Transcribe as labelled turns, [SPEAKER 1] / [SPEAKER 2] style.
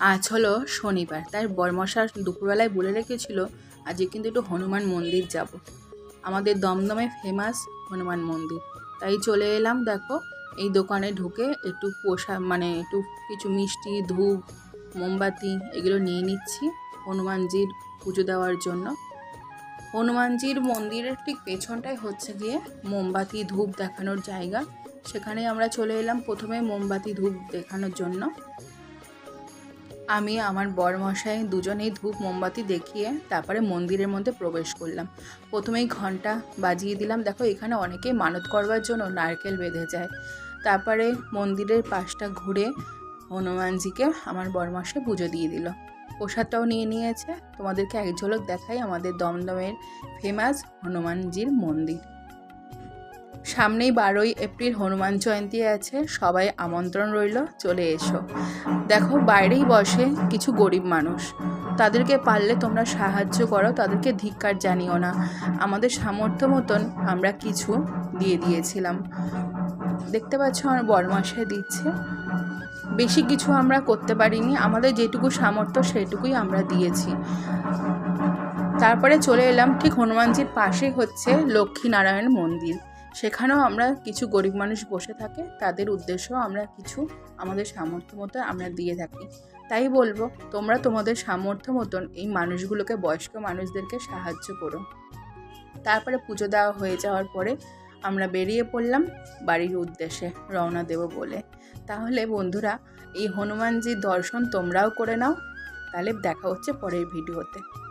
[SPEAKER 1] আজ হলো শনিবার, তাই বরমশা দুপুরবেলায় বলে রেখেছিল আজকে কিন্তু একটু হনুমান মন্দির যাব। আমাদের দমদমে ফেমাস হনুমান মন্দির। তাই চলে এলাম, দেখো, এই দোকানে ঢুকে একটু পোশাক মানে একটু কিছু মিষ্টি, ধূপ, মোমবাতি এগুলো নিয়ে নিচ্ছি হনুমানজির পুজো দেওয়ার জন্য। হনুমানজির মন্দিরের ঠিক পেছনটাই হচ্ছে গিয়ে মোমবাতি, ধূপ দেখানোর জায়গা। সেখানে আমরা চলে এলাম প্রথমে মোমবাতি, ধূপ দেখানোর জন্য। আমি আমার বরমশাই দুজনেই ধূপ মোমবাতি দেখিয়ে তারপরে মন্দিরের মধ্যে প্রবেশ করলাম। প্রথমেই ঘণ্টা বাজিয়ে দিলাম। দেখো, এখানে অনেকেই মানত করবার জন্য নারকেল বেঁধে যায়। তারপরে মন্দিরের পাশটা ঘুরে হনুমানজিকে আমার বরমশাই পুজো দিয়ে দিল। প্রসাদটাও নিয়ে নিয়েছে। তোমাদেরকে এক ঝলক দেখাই আমাদের দমদমের ফেমাস হনুমানজির মন্দির। সামনেই বারোই এপ্রিল হনুমান জয়ন্তী আছে, সবাই আমন্ত্রণ রইল, চলে এসো। দেখো, বাইরেই বসে কিছু গরিব মানুষ। তাদেরকে পারলে তোমরা সাহায্য করো, তাদেরকে ধিক্কার জানিও না। আমাদের সামর্থ্য মতন আমরা কিছু দিয়ে দিয়েছিলাম। দেখতে পাচ্ছ, আমার বরমাসায় দিচ্ছে। বেশি কিছু আমরা করতে পারিনি, আমাদের যেটুকু সামর্থ্য সেটুকুই আমরা দিয়েছি। তারপরে চলে এলাম, ঠিক হনুমানজির পাশেই হচ্ছে লক্ষ্মীনারায়ণ মন্দির। সেখানেও আমরা কিছু গরিব মানুষ বসে থাকে, তাদের উদ্দেশ্যও আমরা কিছু আমাদের সামর্থ্য মতো আমরা দিয়ে থাকি। তাই বলব, তোমরা তোমাদের সামর্থ্য মতন এই মানুষগুলোকে, বয়স্ক মানুষদেরকে সাহায্য করো। তারপরে পুজো দেওয়া হয়ে যাওয়ার পরে আমরা বেরিয়ে পড়লাম বাড়ির উদ্দেশ্যে রওনা দেব বলে। তাহলে বন্ধুরা, এই হনুমানজির দর্শন তোমরাও করে নাও, তাহলে দেখা হচ্ছে পরের ভিডিওতে।